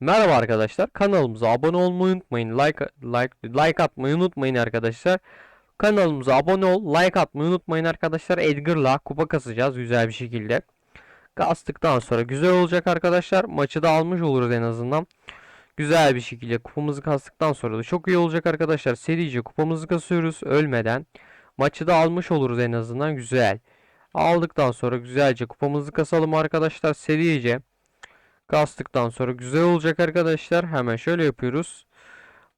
Merhaba arkadaşlar. Kanalımıza abone olmayı unutmayın. Like like like atmayı unutmayın arkadaşlar. Kanalımıza abone ol, like atmayı unutmayın arkadaşlar. Edgar'la kupa kasacağız güzel bir şekilde. Kastıktan sonra güzel olacak arkadaşlar. Maçı da almış oluruz en azından. Güzel bir şekilde kupamızı kastıktan sonra da çok iyi olacak arkadaşlar. Serice kupamızı kasıyoruz ölmeden. Maçı da almış oluruz en azından güzel. Aldıktan sonra güzelce kupamızı kasalım arkadaşlar serice. Kastıktan sonra güzel olacak arkadaşlar. Hemen şöyle yapıyoruz.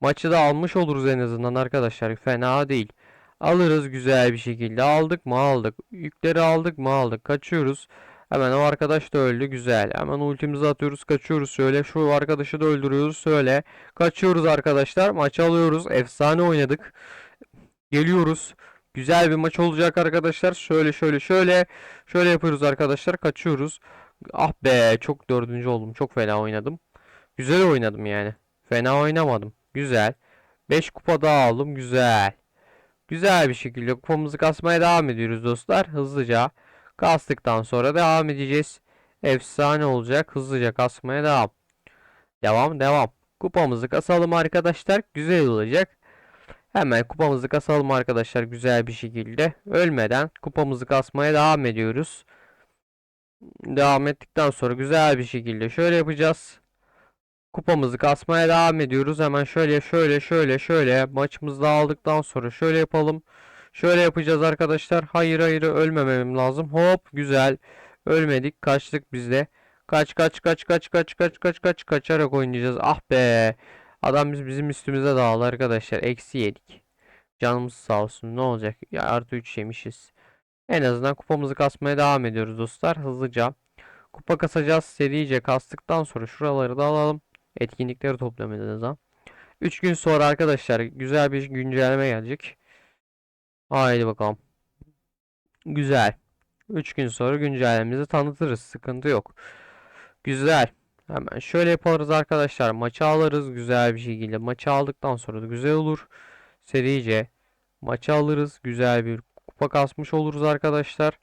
Maçı da almış oluruz en azından arkadaşlar. Fena değil. Alırız güzel bir şekilde. Aldık mı aldık. Yükleri aldık mı aldık. Kaçıyoruz. Hemen o arkadaş da öldü. Güzel. Hemen ultimizi atıyoruz. Kaçıyoruz. Şöyle şu arkadaşı da öldürüyoruz. Şöyle. Kaçıyoruz arkadaşlar. Maçı alıyoruz. Efsane oynadık. Geliyoruz. Güzel bir maç olacak arkadaşlar. Şöyle şöyle şöyle. Şöyle yapıyoruz arkadaşlar. Kaçıyoruz. Ah be çok dördüncü oldum. Çok fena oynadım. Güzel oynadım yani. Fena oynamadım. Güzel. 5 kupa daha aldım. Güzel. Güzel bir şekilde kupamızı kasmaya devam ediyoruz dostlar. Hızlıca kastıktan sonra devam edeceğiz. Efsane olacak. Hızlıca kasmaya devam. Devam devam. Kupamızı kasalım arkadaşlar. Güzel olacak. Hemen kupamızı kasalım arkadaşlar güzel bir şekilde. Ölmeden kupamızı kasmaya devam ediyoruz. Devam ettikten sonra güzel bir şekilde şöyle yapacağız. Kupamızı kasmaya devam ediyoruz. Hemen şöyle şöyle şöyle şöyle maçımızı da aldıktan sonra şöyle yapalım. Şöyle yapacağız arkadaşlar. Hayır hayır ölmemem lazım. Hop güzel. Ölmedik. Kaçtık biz de. Kaç kaç kaç kaç kaç kaç kaç kaç kaçarak oynayacağız. Ah be. Adam biz bizim üstümüze dağıldı arkadaşlar. Eksi yedik. Canımız sağ olsun. Ne olacak? Ya artı 3 yemişiz. En azından kupamızı kasmaya devam ediyoruz dostlar. Hızlıca. Kupa kasacağız. Serice kastıktan sonra şuraları da alalım. Etkinlikleri toplamadığınız zaman. 3 gün sonra arkadaşlar güzel bir güncelleme gelecek. Haydi bakalım. Güzel. 3 gün sonra güncellememizi tanıtırız. Sıkıntı yok. Güzel. Hemen şöyle yaparız arkadaşlar. Maçı alırız güzel bir şekilde. Maçı aldıktan sonra da güzel olur. Serice maçı alırız. Güzel bir kupa kasmış oluruz arkadaşlar.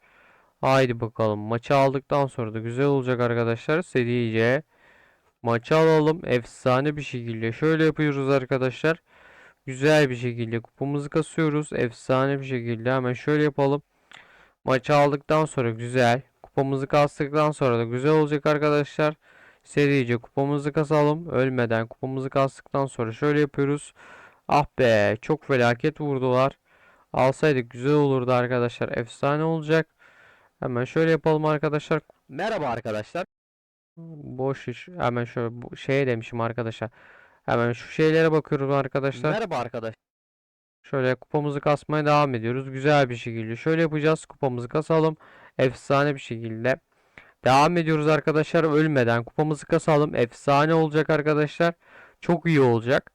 Haydi bakalım. Maçı aldıktan sonra da güzel olacak arkadaşlar. Serice maçı alalım. Efsane bir şekilde. Şöyle yapıyoruz arkadaşlar. Güzel bir şekilde kupamızı kasıyoruz. Efsane bir şekilde. Hemen şöyle yapalım. Maçı aldıktan sonra güzel. Kupamızı kastıktan sonra da güzel olacak arkadaşlar. Serice kupamızı kasalım. Ölmeden kupamızı kastıktan sonra şöyle yapıyoruz. Ah be çok felaket vurdular. Alsaydık güzel olurdu arkadaşlar. Efsane olacak. Hemen şöyle yapalım arkadaşlar. Merhaba arkadaşlar. Boş iş. Hemen şöyle bu şeye demişim arkadaşlar. Hemen şu şeylere bakıyorum arkadaşlar. Merhaba arkadaşlar. Şöyle kupamızı kasmaya devam ediyoruz. Güzel bir şekilde. Şöyle yapacağız. Kupamızı kasalım. Efsane bir şekilde. Devam ediyoruz arkadaşlar. Ölmeden kupamızı kasalım. Efsane olacak arkadaşlar. Çok iyi olacak.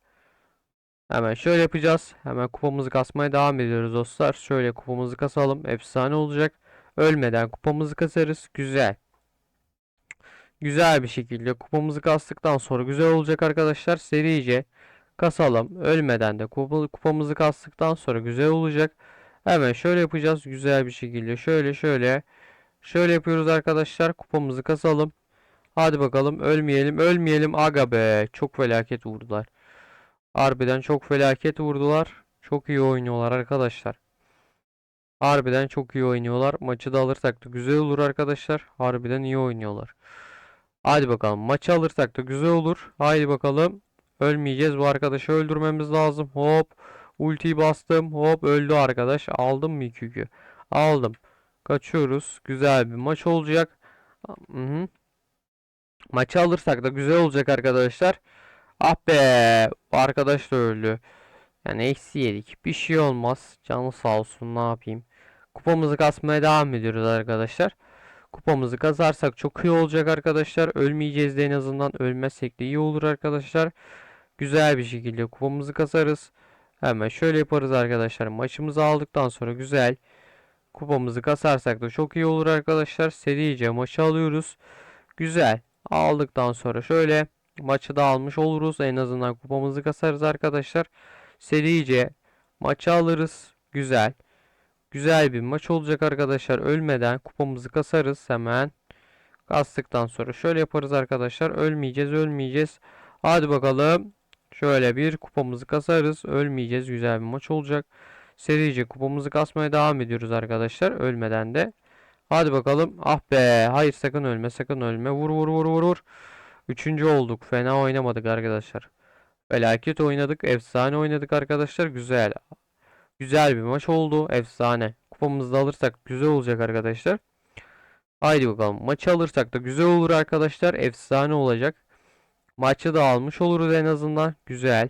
Hemen şöyle yapacağız. Hemen kupamızı kasmaya devam ediyoruz dostlar. Şöyle kupamızı kasalım. Efsane olacak. Ölmeden kupamızı kasarız. Güzel. Güzel bir şekilde kupamızı kastıktan sonra güzel olacak arkadaşlar. Serice kasalım. Ölmeden de kupa- kupamızı kastıktan sonra güzel olacak. Hemen şöyle yapacağız. Güzel bir şekilde. Şöyle şöyle. Şöyle yapıyoruz arkadaşlar. Kupamızı kasalım. Hadi bakalım. Ölmeyelim. Ölmeyelim. Aga be. Çok felaket vurdular. Harbiden çok felaket vurdular. Çok iyi oynuyorlar arkadaşlar. Harbiden çok iyi oynuyorlar. Maçı da alırsak da güzel olur arkadaşlar. Harbiden iyi oynuyorlar. Hadi bakalım. Maçı alırsak da güzel olur. Haydi bakalım. Ölmeyeceğiz. Bu arkadaşı öldürmemiz lazım. Hop. Ultiyi bastım. Hop öldü arkadaş. Aldım mı 2 yükü? Aldım. Kaçıyoruz. Güzel bir maç olacak. Hı hı. Maçı alırsak da güzel olacak arkadaşlar. Ah be. Arkadaş da öldü. Yani eksi yedik. Bir şey olmaz. Canı sağ olsun. Ne yapayım? Kupamızı kasmaya devam ediyoruz arkadaşlar. Kupamızı kazarsak çok iyi olacak arkadaşlar. Ölmeyeceğiz de en azından. Ölmezsek de iyi olur arkadaşlar. Güzel bir şekilde kupamızı kasarız. Hemen şöyle yaparız arkadaşlar. Maçımızı aldıktan sonra güzel. Kupamızı kasarsak da çok iyi olur arkadaşlar. Serice maçı alıyoruz. Güzel. Aldıktan sonra şöyle maçı da almış oluruz. En azından kupamızı kasarız arkadaşlar. Serice maçı alırız. Güzel. Güzel bir maç olacak arkadaşlar. Ölmeden kupamızı kasarız hemen. Kastıktan sonra şöyle yaparız arkadaşlar. Ölmeyeceğiz, ölmeyeceğiz. Hadi bakalım. Şöyle bir kupamızı kasarız. Ölmeyeceğiz. Güzel bir maç olacak. Serice kupamızı kasmaya devam ediyoruz arkadaşlar. Ölmeden de. Hadi bakalım. Ah be. Hayır sakın ölme. Sakın ölme. Vur vur vur vur vur. Üçüncü olduk. Fena oynamadık arkadaşlar. Felaket oynadık. Efsane oynadık arkadaşlar. Güzel. Güzel bir maç oldu. Efsane. Kupamızı da alırsak güzel olacak arkadaşlar. Haydi bakalım. Maçı alırsak da güzel olur arkadaşlar. Efsane olacak. Maçı da almış oluruz en azından. Güzel.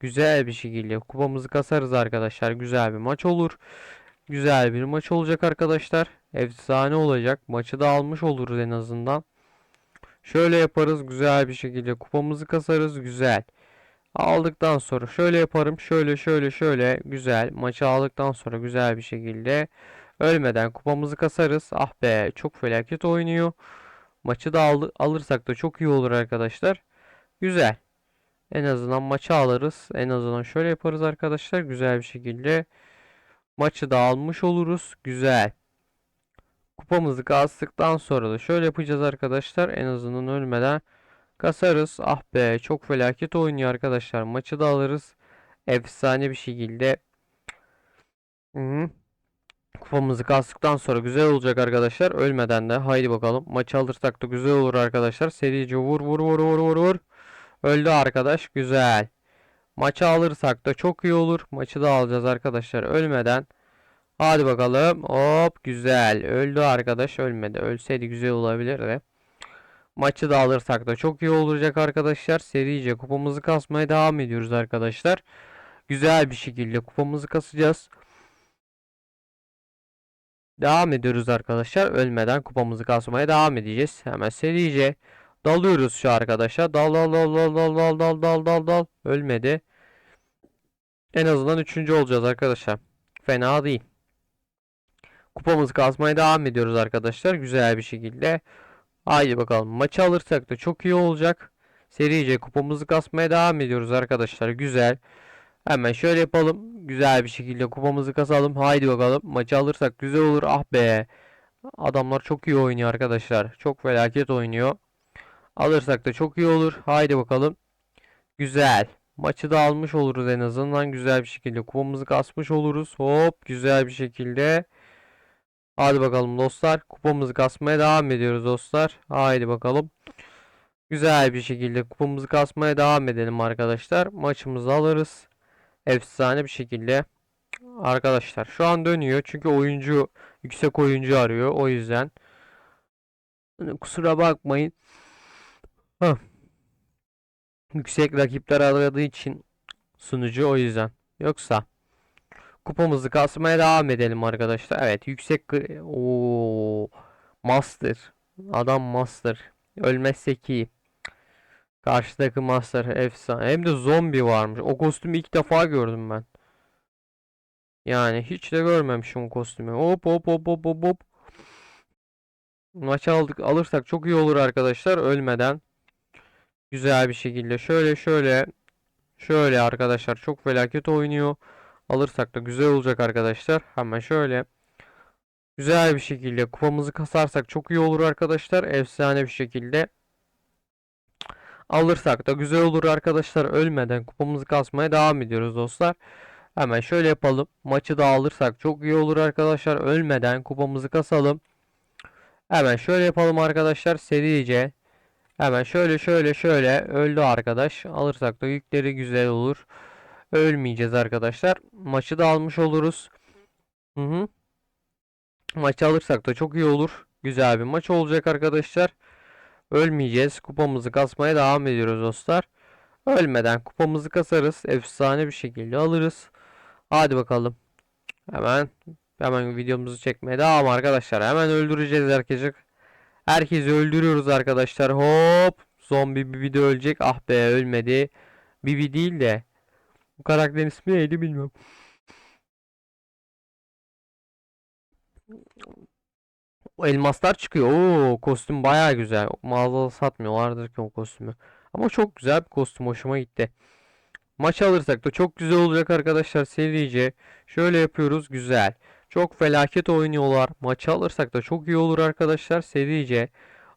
Güzel bir şekilde kupamızı kasarız arkadaşlar. Güzel bir maç olur. Güzel bir maç olacak arkadaşlar. Efsane olacak. Maçı da almış oluruz en azından. Şöyle yaparız. Güzel bir şekilde kupamızı kasarız. Güzel. Aldıktan sonra şöyle yaparım. Şöyle şöyle şöyle. Güzel. Maçı aldıktan sonra güzel bir şekilde ölmeden kupamızı kasarız. Ah be çok felaket oynuyor. Maçı da aldı, alırsak da çok iyi olur arkadaşlar. Güzel. En azından maçı alırız. En azından şöyle yaparız arkadaşlar. Güzel bir şekilde. Maçı da almış oluruz. Güzel. Kupamızı kastıktan sonra da şöyle yapacağız arkadaşlar. En azından ölmeden kasarız. Ah be çok felaket oynuyor arkadaşlar. Maçı da alırız. Efsane bir şekilde. Hı -hı. Kupamızı kastıktan sonra güzel olacak arkadaşlar. Ölmeden de haydi bakalım. Maçı alırsak da güzel olur arkadaşlar. Serice vur vur vur vur vur vur. Öldü arkadaş. Güzel. Maçı alırsak da çok iyi olur. Maçı da alacağız arkadaşlar ölmeden. Hadi bakalım. Hop güzel. Öldü arkadaş ölmedi. Ölseydi güzel olabilirdi. Maçı da alırsak da çok iyi olacak arkadaşlar. Serice kupamızı kasmaya devam ediyoruz arkadaşlar. Güzel bir şekilde kupamızı kasacağız. Devam ediyoruz arkadaşlar. Ölmeden kupamızı kasmaya devam edeceğiz. Hemen serice dalıyoruz şu arkadaşa. Dal dal dal dal dal dal dal dal dal dal. Ölmedi. En azından üçüncü olacağız arkadaşlar. Fena değil. Kupamızı kasmaya devam ediyoruz arkadaşlar. Güzel bir şekilde. Haydi bakalım. Maçı alırsak da çok iyi olacak. Serice kupamızı kasmaya devam ediyoruz arkadaşlar. Güzel. Hemen şöyle yapalım. Güzel bir şekilde kupamızı kasalım. Haydi bakalım. Maçı alırsak güzel olur. Ah be. Adamlar çok iyi oynuyor arkadaşlar. Çok felaket oynuyor. Alırsak da çok iyi olur. Haydi bakalım. Güzel. Maçı da almış oluruz en azından. Güzel bir şekilde kupamızı kasmış oluruz. Hop. Güzel bir şekilde. Hadi bakalım dostlar. Kupamızı kasmaya devam ediyoruz dostlar. Haydi bakalım. Güzel bir şekilde kupamızı kasmaya devam edelim arkadaşlar. Maçımızı alırız. Efsane bir şekilde. Arkadaşlar şu an dönüyor. Çünkü oyuncu yüksek oyuncu arıyor. O yüzden. Kusura bakmayın. Heh. Yüksek rakipler aradığı için sunucu o yüzden. Yoksa kupamızı kasmaya devam edelim arkadaşlar. Evet yüksek o Master. Adam Master. Ölmezsek iyi. Karşıdaki Master efsane. Hem de zombi varmış. O kostümü ilk defa gördüm ben. Yani hiç de görmemişim o kostümü. Hop hop hop hop hop hop. Maçı aldık alırsak çok iyi olur arkadaşlar ölmeden. Güzel bir şekilde şöyle şöyle şöyle arkadaşlar çok felaket oynuyor. Alırsak da güzel olacak arkadaşlar. Hemen şöyle güzel bir şekilde kupamızı kasarsak çok iyi olur arkadaşlar. Efsane bir şekilde alırsak da güzel olur arkadaşlar. Ölmeden kupamızı kasmaya devam ediyoruz dostlar. Hemen şöyle yapalım. Maçı da alırsak çok iyi olur arkadaşlar. Ölmeden kupamızı kasalım. Hemen şöyle yapalım arkadaşlar. Serice. Hemen şöyle şöyle şöyle. Öldü arkadaş. Alırsak da yükleri güzel olur. Ölmeyeceğiz arkadaşlar. Maçı da almış oluruz. Hı hı. Maçı alırsak da çok iyi olur. Güzel bir maç olacak arkadaşlar. Ölmeyeceğiz. Kupamızı kasmaya devam ediyoruz dostlar. Ölmeden kupamızı kasarız. Efsane bir şekilde alırız. Hadi bakalım. Hemen hemen videomuzu çekmeye devam arkadaşlar. Hemen öldüreceğiz herkesi. Herkesi öldürüyoruz arkadaşlar. Hop. Zombi bir video ölecek. Ah be ölmedi. Bibi değil de. Bu karakterin ismi neydi bilmiyorum. O elmaslar çıkıyor. Oo kostüm baya güzel. Mağazada satmıyorlardır ki o kostümü. Ama çok güzel bir kostüm. Hoşuma gitti. Maç alırsak da çok güzel olacak arkadaşlar serice. Şöyle yapıyoruz güzel. Çok felaket oynuyorlar. Maçı alırsak da çok iyi olur arkadaşlar serice.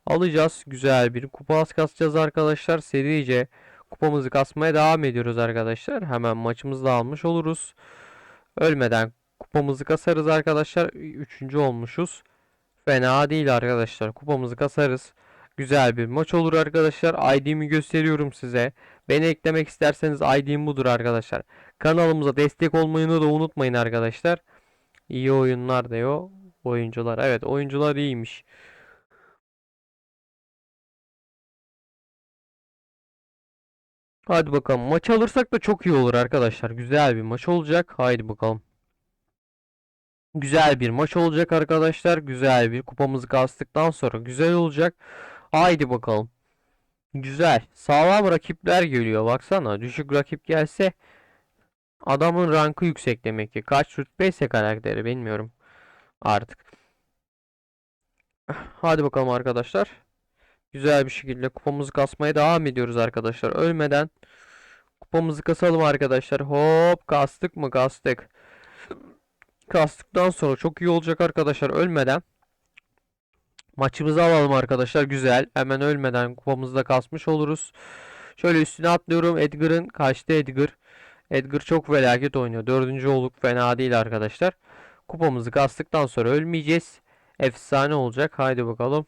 alacağız. Güzel bir kupa kasacağız arkadaşlar. Serice kupamızı kasmaya devam ediyoruz arkadaşlar. Hemen maçımızı da almış oluruz. Ölmeden kupamızı kasarız arkadaşlar. Üçüncü olmuşuz. Fena değil arkadaşlar. Kupamızı kasarız. Güzel bir maç olur arkadaşlar. ID'mi gösteriyorum size. Beni eklemek isterseniz ID'm budur arkadaşlar. Kanalımıza destek olmayı da unutmayın arkadaşlar. İyi oyunlar diyor. Oyuncular. Evet oyuncular iyiymiş. Hadi bakalım. Maç alırsak da çok iyi olur arkadaşlar. Güzel bir maç olacak. Haydi bakalım. Güzel bir maç olacak arkadaşlar. Güzel bir kupamızı kastıktan sonra güzel olacak. Haydi bakalım. Güzel. Sağlam rakipler geliyor. Baksana. Düşük rakip gelse adamın rankı yüksek demek ki. Kaç rütbeyse karakteri bilmiyorum. Artık. Hadi bakalım arkadaşlar. Güzel bir şekilde kupamızı kasmaya devam ediyoruz arkadaşlar. Ölmeden kupamızı kasalım arkadaşlar. Hop kastık mı kastık. Kastıktan sonra çok iyi olacak arkadaşlar ölmeden. Maçımızı alalım arkadaşlar. Güzel. Hemen ölmeden kupamızı da kasmış oluruz. Şöyle üstüne atlıyorum. Edgar'ın kaçtı Edgar. Edgar çok felaket oynuyor. Dördüncü olduk. Fena değil arkadaşlar. Kupamızı kastıktan sonra ölmeyeceğiz. Efsane olacak. Haydi bakalım.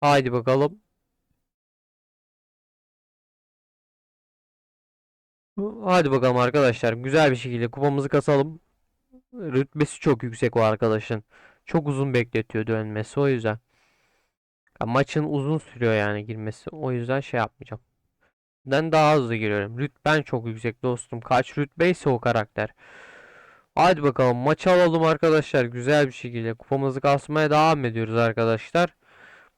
Haydi bakalım. Hadi bakalım arkadaşlar. Güzel bir şekilde kupamızı kasalım. Rütbesi çok yüksek o arkadaşın. Çok uzun bekletiyor dönmesi o yüzden. Ya maçın uzun sürüyor yani girmesi. O yüzden şey yapmayacağım. Ben daha hızlı giriyorum. Rütben çok yüksek dostum. Kaç rütbeyse o karakter. Hadi bakalım maçı alalım arkadaşlar. Güzel bir şekilde kupamızı kasmaya devam ediyoruz arkadaşlar.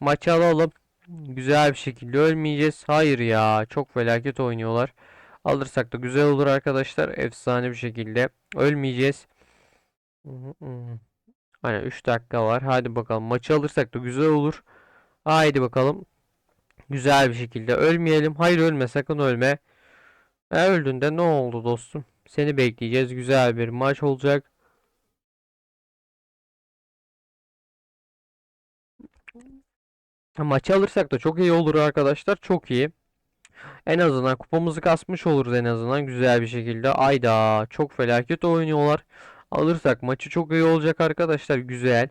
Maçı alalım. Güzel bir şekilde ölmeyeceğiz. Hayır ya. Çok felaket oynuyorlar. Alırsak da güzel olur arkadaşlar. Efsane bir şekilde. Ölmeyeceğiz. Hani 3 dakika var. Hadi bakalım. Maçı alırsak da güzel olur. Haydi bakalım. Güzel bir şekilde. Ölmeyelim. Hayır ölme. Sakın ölme. E, öldüğünde ne oldu dostum? Seni bekleyeceğiz. Güzel bir maç olacak. Maçı alırsak da çok iyi olur arkadaşlar. Çok iyi. En azından kupamızı kasmış oluruz en azından güzel bir şekilde. Ayda çok felaket oynuyorlar. Alırsak maçı çok iyi olacak arkadaşlar. Güzel.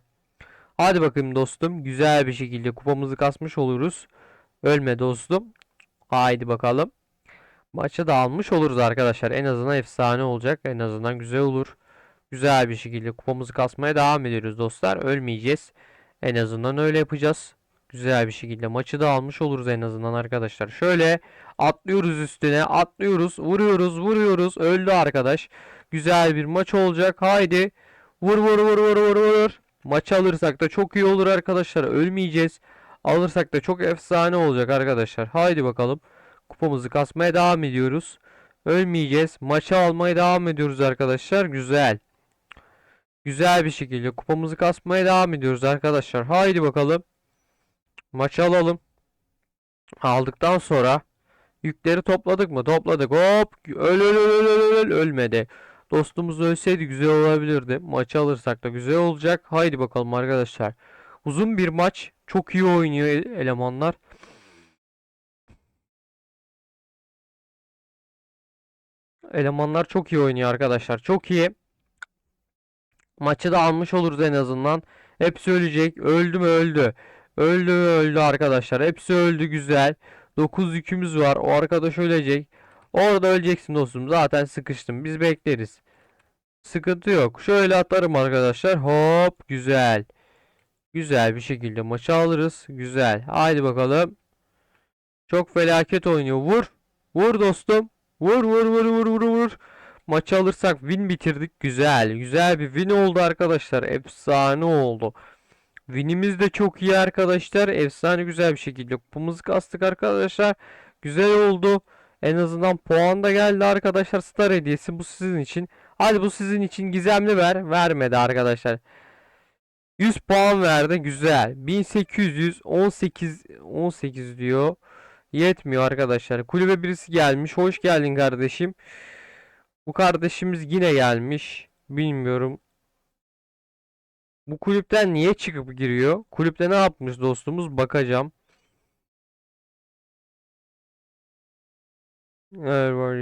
Hadi bakayım dostum. Güzel bir şekilde kupamızı kasmış oluruz. Ölme dostum. Haydi bakalım. Maçı da almış oluruz arkadaşlar. En azından efsane olacak. En azından güzel olur. Güzel bir şekilde kupamızı kasmaya devam ediyoruz dostlar. Ölmeyeceğiz. En azından öyle yapacağız. Güzel bir şekilde maçı da almış oluruz en azından arkadaşlar. Şöyle atlıyoruz üstüne. Atlıyoruz. Vuruyoruz. Vuruyoruz. Öldü arkadaş. Güzel bir maç olacak. Haydi. Vur vur vur vur vur vur. Maçı alırsak da çok iyi olur arkadaşlar. Ölmeyeceğiz. Alırsak da çok efsane olacak arkadaşlar. Haydi bakalım. Kupamızı kasmaya devam ediyoruz. Ölmeyeceğiz. Maçı almaya devam ediyoruz arkadaşlar. Güzel. Güzel bir şekilde kupamızı kasmaya devam ediyoruz arkadaşlar. Haydi bakalım. Maçı alalım. Aldıktan sonra yükleri topladık mı? Topladık. Hop. Öl öl öl öl öl öl ölmedi. Dostumuz ölseydi güzel olabilirdi. Maçı alırsak da güzel olacak. Haydi bakalım arkadaşlar. Uzun bir maç. Çok iyi oynuyor elemanlar. Elemanlar çok iyi oynuyor arkadaşlar. Çok iyi. Maçı da almış oluruz en azından. Hepsi ölecek. Öldü mü öldü. Öldü öldü arkadaşlar. Hepsi öldü güzel. 9 yükümüz var. O arkadaş ölecek. Orada öleceksin dostum. Zaten sıkıştım. Biz bekleriz. Sıkıntı yok. Şöyle atarım arkadaşlar. Hop güzel. Güzel bir şekilde maçı alırız. Güzel. Haydi bakalım. Çok felaket oynuyor. Vur. Vur dostum. Vur vur vur vur vur vur. Maçı alırsak win bitirdik. Güzel. Güzel bir win oldu arkadaşlar. Efsane oldu. Win'imiz de çok iyi arkadaşlar. Efsane güzel bir şekilde kupamızı kastık arkadaşlar. Güzel oldu. En azından puan da geldi arkadaşlar. Star hediyesi bu sizin için. Hadi bu sizin için gizemli ver. Vermedi arkadaşlar. 100 puan verdi. Güzel. 1800 18 18 diyor. Yetmiyor arkadaşlar. Kulübe birisi gelmiş. Hoş geldin kardeşim. Bu kardeşimiz yine gelmiş. Bilmiyorum. Bu kulüpten niye çıkıp giriyor? Kulüpte ne yapmış dostumuz? Bakacağım. Evet var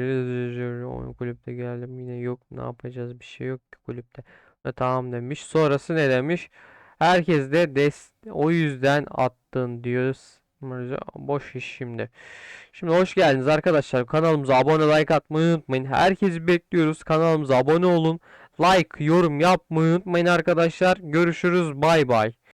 kulüpte geldim yine yok ne yapacağız bir şey yok ki kulüpte. Ha, tamam demiş. Sonrası ne demiş? Herkes de des o yüzden attın diyoruz. Boş iş şimdi. Şimdi hoş geldiniz arkadaşlar. Kanalımıza abone like atmayı unutmayın. Herkesi bekliyoruz. Kanalımıza abone olun. Like, yorum yapmayı unutmayın arkadaşlar. Görüşürüz. Bay bay.